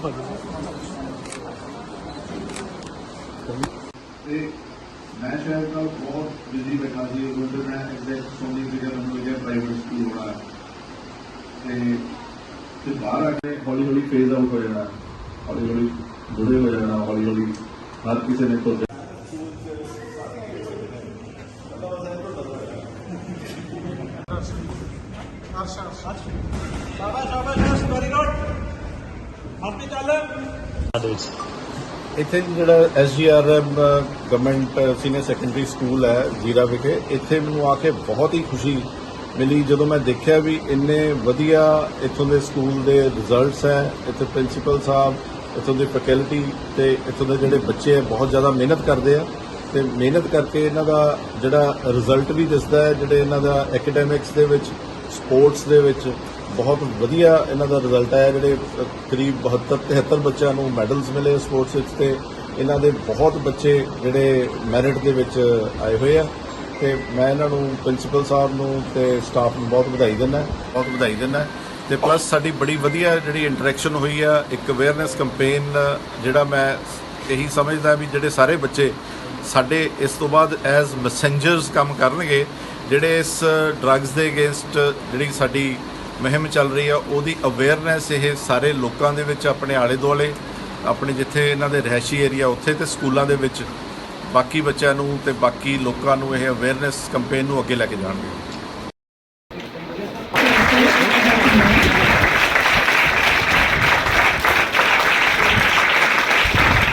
ਤੇ ਮੈਂ ਸ਼ਾਇਦ ਨਾਲ ਬਹੁਤ ਬਿਜ਼ੀ ਬੈਠਾ ਸੀ ਉਹ ਤੇ ਮੈਂ ਐਗਜ਼ੈਕਟ ਸੋਨੀ ਸੀਗਾ ਮੈਨੂੰ ਲੱਗਿਆ ਪ੍ਰਾਈਵੇਟ ਸਕੂਲ ਹੋਣਾ ਤੇ ਤੇ ਬਾਹਰ ਆ ਕੇ ਹੌਲੀ ਹੌਲੀ ਫੇਜ਼ ਆਊਟ ਹੋ ਜਾਣਾ ਹੌਲੀ ਹੌਲੀ ਬੁੜੇ ਹੋ ਜਾਣਾ ਹੌਲੀ ਹੌਲੀ ਹਰ ਕਿਸੇ ਨੇ ਤੋਂ शाबाश शाबाश शाबाश ਭੁੱਲ ਜਾਣਾ ਇੱਥੇ ਜਿਹੜਾ SGRM government senior secondary school ਹੈ, ਜੀਰਾ ਵਿਖੇ, ਇੱਥੇ ਮੈਨੂੰ ਆ ਕੇ ਬਹੁਤ ਹੀ ਖੁਸ਼ੀ ਮਿਲੀ ਜਦੋਂ ਮੈਂ ਦੇਖਿਆ ਵੀ ਇੰਨੇ ਵਧੀਆ ਇੱਥੋਂ ਦੇ ਸਕੂਲ ਦੇ ਰਿਜ਼ਲਟਸ ਹੈ, ਇੱਥੇ ਪ੍ਰਿੰਸੀਪਲ ਸਾਹਿਬ, ਇੱਥੋਂ ਦੀ ਫੈਕਲਟੀ ਤੇ ਇੱਥੋਂ ਦੇ ਜਿਹੜੇ ਬੱਚੇ ਹੈ, ਬਹੁਤ ਜ਼ਿਆਦਾ ਮਿਹਨਤ ਕਰਦੇ ਆ ਤੇ ਮਿਹਨਤ ਕਰਕੇ ਇਹਨਾਂ ਦਾ ਜਿਹੜਾ ਰਿਜ਼ਲਟ ਵੀ ਦਿਸਦਾ ਹੈ, ਜਿਹੜੇ ਇਹਨਾਂ ਦਾ ਐਕੈਡੈਮਿਕਸ ਦੇ ਵਿੱਚ ਸਪੋਰਟਸ ਦੇ ਵਿੱਚ ਬਹੁਤ ਵਧੀਆ ਇਹਨਾਂ ਦਾ ਰਿਜ਼ਲਟ ਆਇਆ, ਜਿਹੜੇ ਕਰੀਬ 72 73 ਬੱਚਿਆਂ ਨੂੰ ਮੈਡਲਸ ਮਿਲੇ ਸਪੋਰਟਸ ਵਿੱਚ ਤੇ ਇਹਨਾਂ ਦੇ ਬਹੁਤ ਬੱਚੇ ਜਿਹੜੇ ਮੈਰਿਟ ਦੇ ਵਿੱਚ ਆਏ ਹੋਏ ਆ। ਤੇ ਮੈਂ ਇਹਨਾਂ ਨੂੰ ਪ੍ਰਿੰਸੀਪਲ ਸਾਹਿਬ ਨੂੰ ਤੇ ਸਟਾਫ ਨੂੰ ਬਹੁਤ ਵਧਾਈ ਦਿੰਦਾ, ਬਹੁਤ ਵਧਾਈ ਦਿੰਦਾ। ਤੇ ਪਲੱਸ ਸਾਡੀ ਬੜੀ ਵਧੀਆ ਜਿਹੜੀ ਇੰਟਰੈਕਸ਼ਨ ਹੋਈ ਆ, ਇੱਕ ਅਵੇਅਰਨੈਸ ਕੈਂਪੇਨ ਜਿਹੜਾ ਮੈਂ ਇਹੀ ਸਮਝਦਾ ਵੀ ਜਿਹੜੇ ਸਾਰੇ ਬੱਚੇ ਸਾਡੇ ਇਸ ਤੋਂ ਬਾਅਦ ਐਜ਼ ਮੈਸੇਂਜਰਸ ਕੰਮ ਕਰਨਗੇ, ਜਿਹੜੇ ਇਸ ਡਰੱਗਸ ਦੇ ਅਗੇਂਸਟ ਜਿਹੜੀ ਸਾਡੀ ਮੁਹਿੰਮ ਚੱਲ ਰਹੀ ਆ, ਉਹਦੀ ਅਵੇਅਰਨੈਸ ਇਹ ਸਾਰੇ ਲੋਕਾਂ ਦੇ ਵਿੱਚ, ਆਪਣੇ ਆਲੇ ਦੁਆਲੇ ਆਪਣੇ ਜਿੱਥੇ ਇਹਨਾਂ ਦੇ ਰਹਿਸ਼ੀ ਏਰੀਆ ਉੱਥੇ ਤੇ ਸਕੂਲਾਂ ਦੇ ਵਿੱਚ, ਬਾਕੀ ਬੱਚਿਆਂ ਨੂੰ ਤੇ ਬਾਕੀ ਲੋਕਾਂ ਨੂੰ ਇਹ ਅਵੇਅਰਨੈਸ ਕੈਂਪੇਨ ਨੂੰ ਅੱਗੇ ਲੈ ਕੇ ਜਾਣਗੇ।